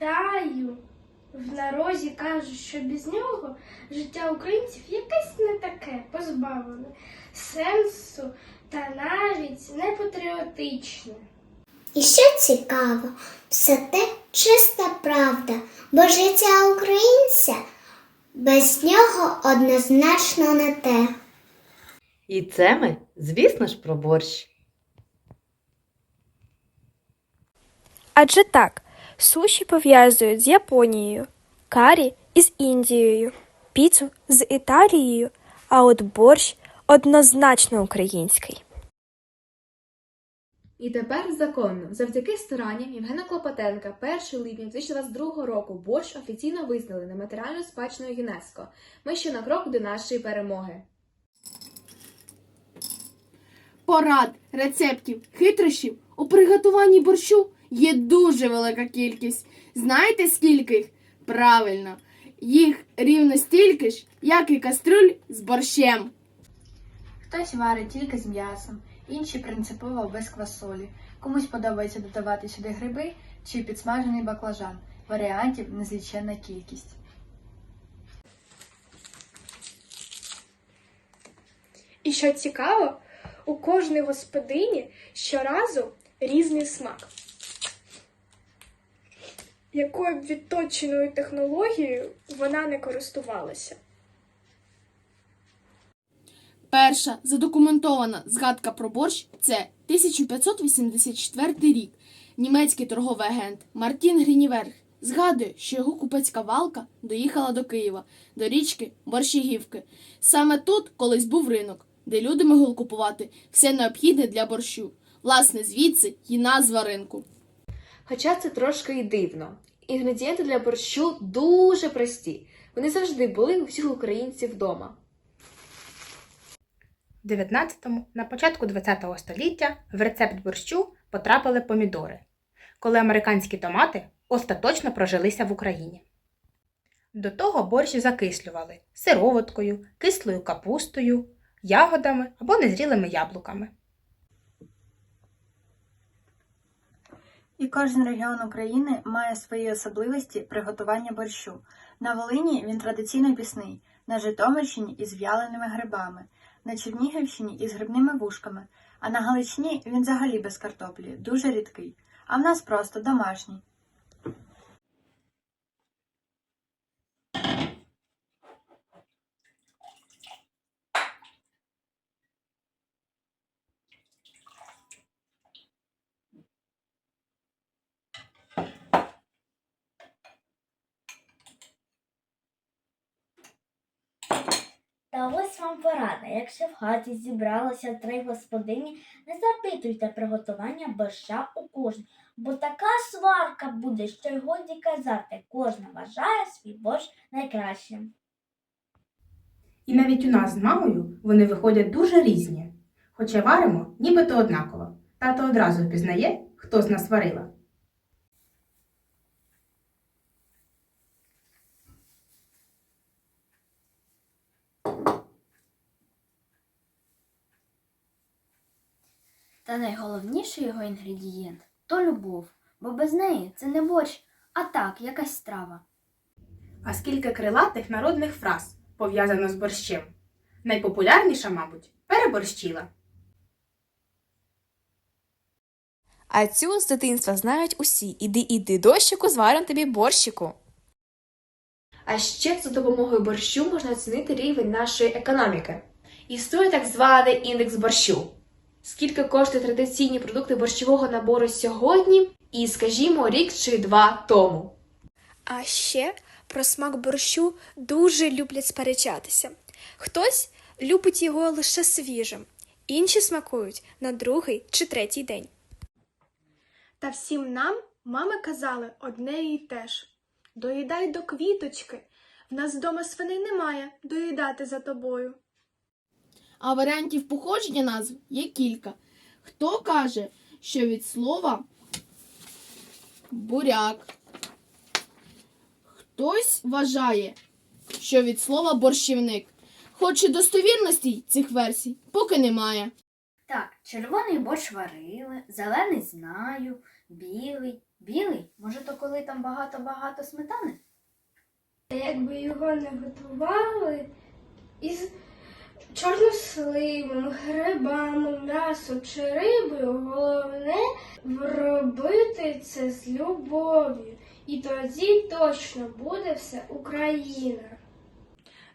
Вітаю! В народі кажуть, що без нього життя українців якесь не таке, позбавлене сенсу та навіть не патріотичне. І що цікаво, все те чиста правда, бо життя українця без нього однозначно не те. І це ми, звісно ж, про борщ. Адже так, суші пов'язують з Японією, карі із Індією, піцу з Італією, а от борщ однозначно український. І тепер законно, завдяки старанням Євгена Клопотенка, 1 липня 2022 року борщ офіційно визнали нематеріальною спадщиною ЮНЕСКО. Ми ще на крок до нашої перемоги. Порад, рецептів, хитрощів у приготуванні борщу є дуже велика кількість. Знаєте скільки їх? Правильно, їх рівно стільки ж, як і каструль з борщем. Хтось варить тільки з м'ясом, інші принципово без квасолі. Комусь подобається додавати сюди гриби чи підсмажений баклажан. Варіантів незліченна кількість. І що цікаво, у кожної господині щоразу різний смак. Якою б відточеною технологією вона не користувалася. Перша задокументована згадка про борщ це 1584 рік. Німецький торговий агент Мартін Грініверг згадує, що його купецька валка доїхала до Києва, до річки Борщагівки. Саме тут колись був ринок, де люди могли купувати все необхідне для борщу. Власне, звідси і назва ринку. Хоча це трошки і дивно. Інгредієнти для борщу дуже прості. Вони завжди були у всіх українців вдома. В 19-му, на початку 20-го століття в рецепт борщу потрапили помідори, коли американські томати остаточно прожилися в Україні. До того борщ закислювали сироваткою, кислою капустою, ягодами або незрілими яблуками. І кожен регіон України має свої особливості приготування борщу. На Волині він традиційно пісний, на Житомирщині із в'яленими грибами, на Чернігівщині із грибними вушками, а на Галичині він взагалі без картоплі, дуже рідкий. А в нас просто домашній. Та ось вам порада. Якщо в хаті зібралося три господині, не запитуйте приготування борща у кожну, бо така сварка буде, що й годі казати, кожна вважає свій борщ найкращим. І навіть у нас з мамою вони виходять дуже різні. Хоча варимо нібито однаково. Тато одразу впізнає, хто з нас варила. Та найголовніший його інгредієнт то любов, бо без неї це не борщ, а так, якась страва. А скільки крилатих народних фраз пов'язано з борщем? Найпопулярніша, мабуть, переборщила. А цю з дитинства знають усі. Іди, іди, дощику, зварим тобі борщику. А ще за допомогою борщу можна оцінити рівень нашої економіки. Існує так званий індекс борщу. Скільки коштують традиційні продукти борщового набору сьогодні і, скажімо, рік чи два тому. А ще про смак борщу дуже люблять сперечатися. Хтось любить його лише свіжим, інші смакують на другий чи третій день. Та всім нам мами казали одне і те ж: доїдай до квіточки. В нас вдома свини немає, доїдати за тобою. А варіантів походження назв є кілька. Хто каже, що від слова буряк. Хтось вважає, що від слова борщівник. Хоч і достовірності цих версій поки немає. Так, червоний борщ варили, зелений знаю, білий, Білий? Може, то коли там багато-багато сметани? Якби його не готували із чорносливом, грибами, м'ясом чи рибою, головне робити це з любов'ю. І тоді точно буде все Україна.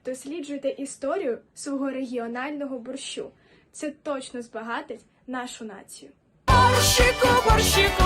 Досліджуйте історію свого регіонального борщу. Це точно збагатить нашу націю. Борщику, борщику,